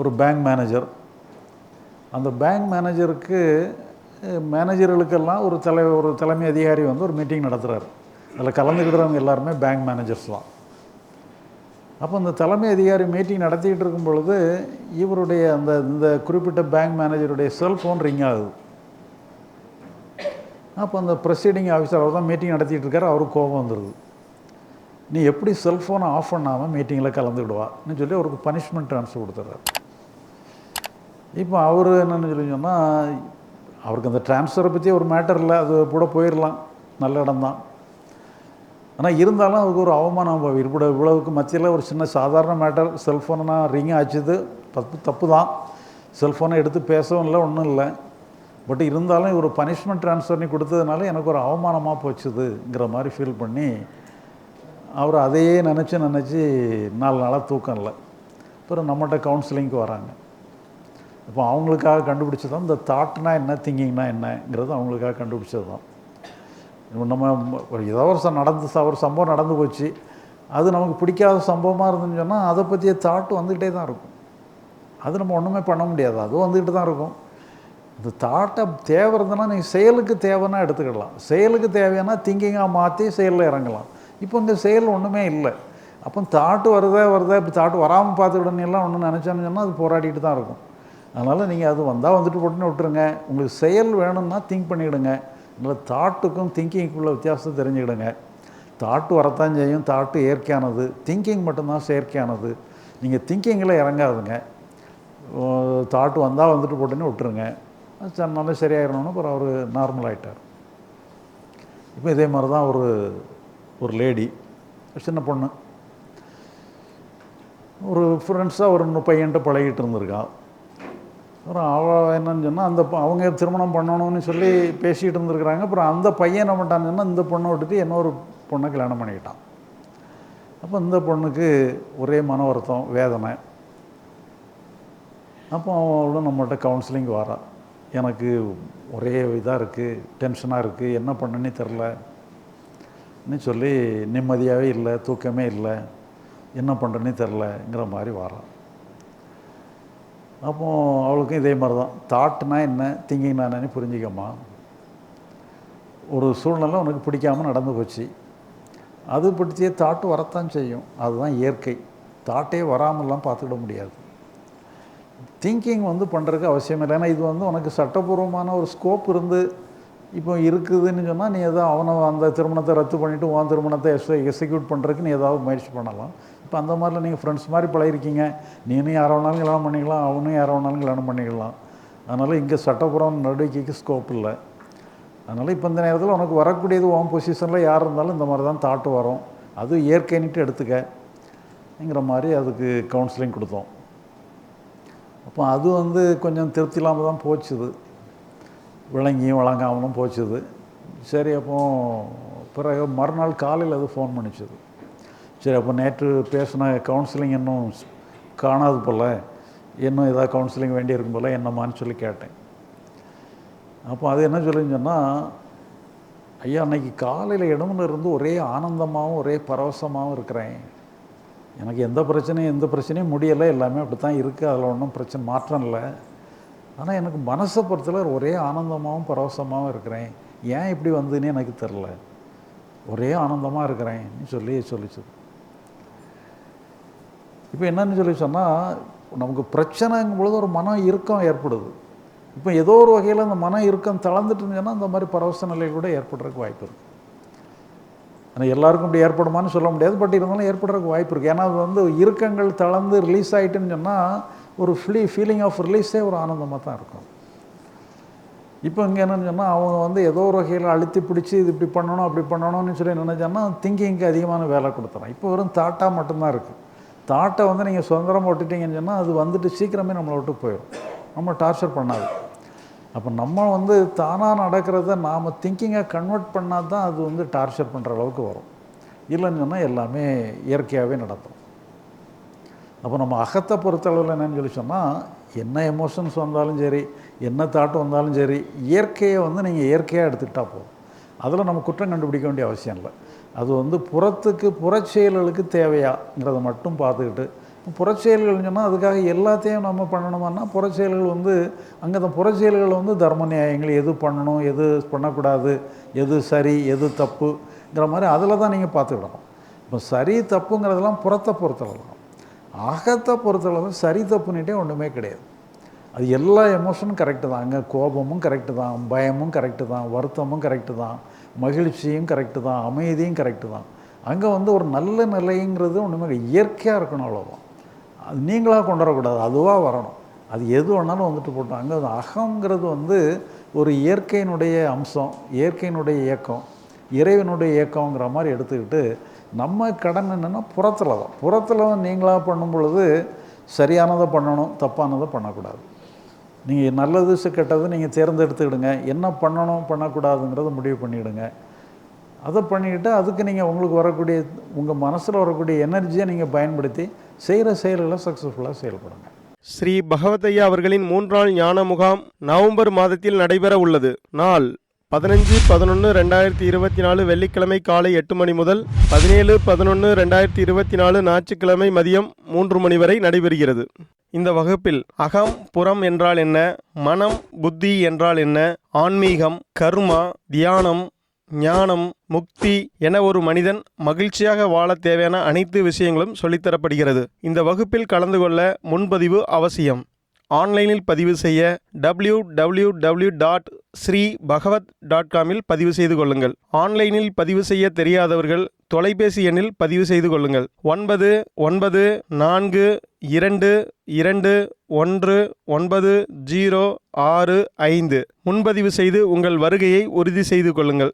ஒரு bank manager அந்த bank மேனேஜருக்கு மேனேஜர்களுக்கெல்லாம் ஒரு தலை ஒரு தலைமை அதிகாரி வந்து ஒரு மீட்டிங் நடத்துகிறார் அதில் கலந்துக்கிடுறவங்க எல்லாருமே பேங்க் மேனேஜர்ஸ் தான். அப்போ இந்த தலைமை அதிகாரி மீட்டிங் நடத்திக்கிட்டு இருக்கும் பொழுது இவருடைய அந்த இந்த குறிப்பிட்ட பேங்க் மேனேஜருடைய செல்ஃபோன் ரிங் ஆகுது. அப்போ அந்த ப்ரொசீடிங் ஆஃபீஸர் அவர் தான் மீட்டிங் நடத்திட்டு இருக்காரு அவருக்கு கோபம் வந்துடுது நீ எப்படி செல்ஃபோனை ஆஃப் பண்ணாமல் மீட்டிங்கில் கலந்துக்கிடுவான்னு சொல்லி அவருக்கு பனிஷ்மெண்ட் ட்ரான்ஸ்ஃபர் கொடுத்துட்றாரு இப்போ அவர் என்னென்னு சொல்லி சொன்னால் அவருக்கு அந்த ட்ரான்ஸ்ஃபரை பற்றி ஒரு மேட்டர் இல்லை. அது கூட போயிடலாம் நல்ல இடம் தான் ஆனால் இருந்தாலும் அதுக்கு ஒரு அவமானம் இப்படி இவ்வளவுக்கு மத்தியில் ஒரு சின்ன சாதாரண மேட்டர் செல்ஃபோனை ரிங் ஆச்சுது தப்பு தப்பு தான் செல்ஃபோனை எடுத்து பேசவும் இல்லை ஒன்றும் இல்லை. பட் இருந்தாலும் ஒரு பனிஷ்மெண்ட் ட்ரான்ஸ்ஃபர் நீ கொடுத்ததுனால எனக்கு ஒரு அவமானமாக போச்சுதுங்கிற மாதிரி ஃபீல் பண்ணி அவர் அதையே நினச்சி நினச்சி நாலு நாளாக தூக்கம் இல்லை. அப்புறம் நம்மகிட்ட கவுன்சிலிங்க்கு வராங்க. இப்போ அவங்களுக்காக கண்டுபிடிச்சது தான் இந்த தாட்னா என்ன திங்கிங்னா என்னங்கிறது அவங்களுக்காக கண்டுபிடிச்சது தான் நம்ம ஒரு ஏதோ ஒரு ச- நடந்து ஒரு சம்பவம் நடந்து போச்சு. அது நமக்கு பிடிக்காத சம்பவமாக இருந்துன்னு சொன்னால் அதை பற்றிய தாட்டு வந்துக்கிட்டே தான் இருக்கும். அது நம்ம ஒன்றுமே பண்ண முடியாது. அதுவும் வந்துக்கிட்டு தான் இருக்கும். இந்த தாட்டை தேவை இருந்ததுன்னா நீங்கள் செயலுக்கு தேவைன்னா எடுத்துக்கிடலாம். செயலுக்கு தேவையானா திங்கிங்காக மாற்றி செயலில் இறங்கலாம். இப்போ இங்கே செயல் ஒன்றுமே இல்லை. அப்போ தாட்டு வருதே வருதே? இப்போ தாட்டு வராமல் பார்த்துக்கிடலாம் ஒன்று நினச்சோன்னு சொன்னால் அது போராடிட்டு தான் இருக்கும். அதனால் நீங்கள் அது வந்தால் வந்துட்டு போட்டுன்னு விட்டுருங்க. உங்களுக்கு செயல் வேணும்னா திங்க் பண்ணிவிடுங்க இல்லை தாட்டுக்கும் திங்கிங்குள்ள வித்தியாசத்தை தெரிஞ்சுக்கிடுங்க. தாட்டு வரத்தான் செய்யும். தாட்டு இயற்கையானது. திங்கிங் மட்டும்தான் செயற்கையானது. நீங்கள் திங்கிங்கில் இறங்காதுங்க. தாட்டு வந்தால் வந்துட்டு போட்டுன்னு விட்டுருங்க. நல்லா சரியாயிடணும்னு அப்புறம் அவர் நார்மல் ஆகிட்டார் இப்போ இதே மாதிரி தான் ஒரு ஒரு லேடி சின்ன பொண்ணு. ஒரு ஃப்ரெண்ட்ஸாக ஒரு பையன்ட்டு பையன்கிட்ட பழகிட்டு இருந்திருக்கான் அப்புறம் அவள் என்னன்னு சொன்னால் அந்த அவங்க திருமணம் பண்ணணும்னு சொல்லி பேசிகிட்டு இருந்திருக்கிறாங்க. அப்புறம் அந்த பையன் என்ன பண்ணிட்டான்னு சொன்னால் இந்த பொண்ணை விட்டுட்டு இன்னொரு பொண்ணை கல்யாணம் பண்ணிக்கிட்டான். அப்போ இந்த பொண்ணுக்கு ஒரே மன வருத்தம் வேதனை. அப்போ அவளும் நம்மகிட்ட கவுன்சிலிங் வரா. எனக்கு ஒரே இதாக இருக்குது டென்ஷனாக இருக்குது என்ன பண்ணனே தெரிலன்னு சொல்லி நிம்மதியாகவே இல்லை தூக்கமே இல்லை என்ன பண்ணுறேன்னே தெரிலங்கிற மாதிரி வரான் அப்போ அவளுக்கும் இதே மாதிரி தான் தாட்னா என்ன திங்கிங்னா என்னன்னு புரிஞ்சிக்கம்மா. ஒரு சூழ்நிலை உனக்கு பிடிக்காமல் நடந்து போச்சு. அது பிடிச்சே தாட்டு வரத்தான் செய்யும். அதுதான் இயற்கை. தாட்டே வராமலாம் பார்த்துக்கிட முடியாது. திங்கிங் வந்து பண்ணுறதுக்கு அவசியம் இல்லை. ஏன்னா இது வந்து உனக்கு சட்டப்பூர்வமான ஒரு ஸ்கோப் இருந்து இப்போ இருக்குதுன்னு சொன்னால் நீ ஏதோ அவனை அந்த திருமணத்தை ரத்து பண்ணிவிட்டு உன் திருமணத்தை எஸ் எக்ஸிக்யூட் பண்ணுறதுக்கு நீ ஏதாவது முயற்சி பண்ணலாம். இப்போ அந்த மாதிரிலாம் நீங்கள் ஃப்ரெண்ட்ஸ் மாதிரி பழகிருக்கீங்க. நீனும் யாரை வேணாலும் கல்யாணம் பண்ணிக்கலாம் அவனும் யாரை வேணாலும் கல்யாணம் பண்ணிக்கலாம். அதனால் இங்கே சட்டப்புறம் நடவடிக்கைக்கு ஸ்கோப் இல்லை. அதனால் இப்போ இந்த நேரத்தில் உனக்கு வரக்கூடியது உன் பொசிஷனில் யார் இருந்தாலும் இந்த மாதிரி தான் தாட்டு வரும். அது இயற்கைன்னுட்டு எடுத்துக்கங்கிற மாதிரி அதுக்கு கவுன்சிலிங் கொடுத்தோம். அப்போ அது வந்து கொஞ்சம் திருப்தி இல்லாமல் தான் போச்சுது. விளங்கியும் வழங்காமலும் போச்சுது. சரி அப்போ பிறகு மறுநாள் காலையில் அது ஃபோன் பண்ணிச்சுது. சரி அப்போ நேற்று பேசின கவுன்சிலிங் இன்னும் காணாது போல். இன்னும் ஏதாவது கவுன்சிலிங் வேண்டியிருக்கும் போல் என்னம்மான்னு சொல்லி கேட்டேன். அப்போ அது என்ன சொல்லுன்னு சொன்னால் ஐயா அன்னைக்கு காலையில் இடமுல இருந்து ஒரே ஆனந்தமாகவும் ஒரே பரவசமாகவும் இருக்கிறேன். எனக்கு எந்த பிரச்சனையும் எந்த பிரச்சனையும் முடியலை. எல்லாமே அப்படி தான் இருக்குது அதில் ஒன்றும் பிரச்சனை மாற்றம் இல்லை. ஆனால் எனக்கு மனசை பொறுத்தல ஒரே ஆனந்தமாகவும் பரவசமாகவும் இருக்கிறேன். ஏன் இப்படி வந்ததுன்னு எனக்கு தெரில ஒரே ஆனந்தமாக இருக்கிறேன். சொல்லி சொல்லிச்சு. இப்போ என்னன்னு சொல்லி சொன்னால் நமக்கு பிரச்சனைங்கும் பொழுது ஒரு மன இறுக்கம் ஏற்படுது. இப்போ ஏதோ ஒரு வகையில் அந்த மன இறுக்கம் தளர்ந்துட்டு இருந்துச்சுன்னா அந்த மாதிரி பரவச நிலை கூட ஏற்படுறதுக்கு வாய்ப்பு இருக்குது ஆனால் எல்லாருக்கும் இப்படி ஏற்படுமான்னு சொல்ல முடியாது பட் இருந்தாலும் ஏற்படுறதுக்கு வாய்ப்பு இருக்குது ஏன்னா அது வந்து இறுக்கங்கள் தளர்ந்து ரிலீஸ் ஆகிட்டுன்னு சொன்னால் ஒரு ஃப்ளீ ஃபீலிங் ஆஃப் ரிலீஸே ஒரு ஆனந்தமாக தான் இருக்கும். இப்போ இங்கே என்னென்னு சொன்னால் அவங்க வந்து ஏதோ ஒரு வகையில் அழுத்தி பிடிச்சி இது இப்படி பண்ணணும் அப்படி பண்ணணும்னு சொல்லி நினைச்சான்னா திங்கிங்க்கு அதிகமான வேலை கொடுத்துறான் இப்போ வெறும் தாட்டாக மட்டும்தான் இருக்குது தாட்டை வந்து நீங்கள் சுதந்திரமாக விட்டுட்டீங்கன்னு சொன்னால் அது வந்துட்டு சீக்கிரமே நம்மளை விட்டு போயிடும். நம்ம டார்ச்சர் பண்ணாது. அப்போ நம்ம வந்து தானாக நடக்கிறத நாம் திங்கிங்கை கன்வெர்ட் பண்ணால் தான் அது வந்து டார்ச்சர் பண்ணுற அளவுக்கு வரும். இல்லைன்னு சொன்னால் எல்லாமே இயற்கையாகவே நடக்கும். அப்போ நம்ம அகத்தை பொறுத்தளவில் என்னன்னு சொல்லி சொன்னால் என்ன எமோஷன்ஸ் வந்தாலும் சரி என்ன தாட்டு வந்தாலும் சரி இயற்கையை வந்து நீங்கள் இயற்கையாக எடுத்துக்கிட்டால் போதும். அதில் நம்ம குற்றம் கண்டுபிடிக்க வேண்டிய அவசியம் இல்லை. அது வந்து புறத்துக்கு புறச்செயல்களுக்கு தேவையாங்கிறத மட்டும் பார்த்துக்கிட்டு புறச்செயல்கள்னு சொன்னால் அதுக்காக எல்லாத்தையும் நம்ம பண்ணணுமான்னா புறச்செயல்கள் வந்து அங்கே அந்த புறச்செயல்கள் வந்து தர்ம நியாயங்கள் எது பண்ணணும் எது பண்ணக்கூடாது எது சரி எது தப்புங்கிற மாதிரி அதில் தான் நீங்கள் பார்த்துக்கிடணும். இப்போ சரி தப்புங்கிறதெல்லாம் புறத்தை பொறுத்தளவு தான். அகத்தை பொறுத்தளவு சரி தப்புன்னுட்டே ஒன்றுமே கிடையாது. அது எல்லா எமோஷனும் கரெக்டு தான் அங்கே கோபமும் கரெக்டு தான். பயமும் கரெக்டு தான். வருத்தமும் கரெக்டு தான். மகிழ்ச்சியும் கரெக்டு தான். அமைதியும் கரெக்டு தான். அங்கே வந்து ஒரு நல்ல நிலைங்கிறது ஒன்றுமே இயற்கையாக இருக்கணும் அவ்வளோதான் அது நீங்களாக கொண்டு வரக்கூடாது. அதுவாக வரணும். அது எது வேணாலும் வந்துட்டு போட்டோம். அங்கே வந்து அகங்கிறது வந்து ஒரு இயற்கையினுடைய அம்சம் இயற்கையினுடைய இயக்கம் இறைவனுடைய இயக்கங்கிற மாதிரி எடுத்துக்கிட்டு நம்ம கடன் என்னென்னா புறத்தில் தான். புறத்தில் நீங்களாக பண்ணும் பொழுது சரியானதை பண்ணணும் தப்பானதை பண்ணக்கூடாது. நீங்கள் நல்லது கெட்டது நீங்கள் தேர்ந்தெடுத்துக்கிடுங்க. என்ன பண்ணணும் பண்ணக்கூடாதுங்கிறத முடிவு பண்ணிவிடுங்க அதை பண்ணிக்கிட்டு அதுக்கு நீங்கள் உங்களுக்கு வரக்கூடிய உங்கள் மனசில் வரக்கூடிய எனர்ஜியை நீங்கள் பயன்படுத்தி செய்கிற செயல்களை சக்ஸஸ்ஃபுல்லாக செயல்படுங்க. ஸ்ரீ பகவதையா அவர்களின் மூன்றாள் ஞான முகாம் நவம்பர் மாதத்தில் நடைபெற உள்ளது. நாள் பதினஞ்சு பதினொன்று ரெண்டாயிரத்தி இருபத்தி நாலு வெள்ளிக்கிழமை காலை எட்டு மணி முதல் பதினேழு பதினொன்று ரெண்டாயிரத்தி இருபத்தி நாலு ஞாயிற்றுக்கிழமை மதியம் மூன்று மணி வரை நடைபெறுகிறது. இந்த வகுப்பில் அகம் புறம் என்றால் என்ன மனம் புத்தி என்றால் என்ன ஆன்மீகம் கர்மா தியானம் ஞானம் முக்தி என ஒரு மனிதன் மகிழ்ச்சியாக வாழ தேவையான அனைத்து விஷயங்களும் சொல்லித்தரப்படுகிறது. இந்த வகுப்பில் கலந்து கொள்ள முன்பதிவு அவசியம். ஆன்லைனில் பதிவு செய்ய W W W dot Sri Bhagavat dot காமில் பதிவு செய்து கொள்ளுங்கள். ஆன்லைனில் பதிவு செய்ய தெரியாதவர்கள் தொலைபேசி எண்ணில் பதிவு செய்து கொள்ளுங்கள். ஒன்பது ஒன்பது நான்கு இரண்டு இரண்டு ஒன்று ஒன்பது ஜீரோ ஆறு ஐந்து. முன்பதிவு செய்து உங்கள் வருகையை உறுதி செய்து கொள்ளுங்கள்.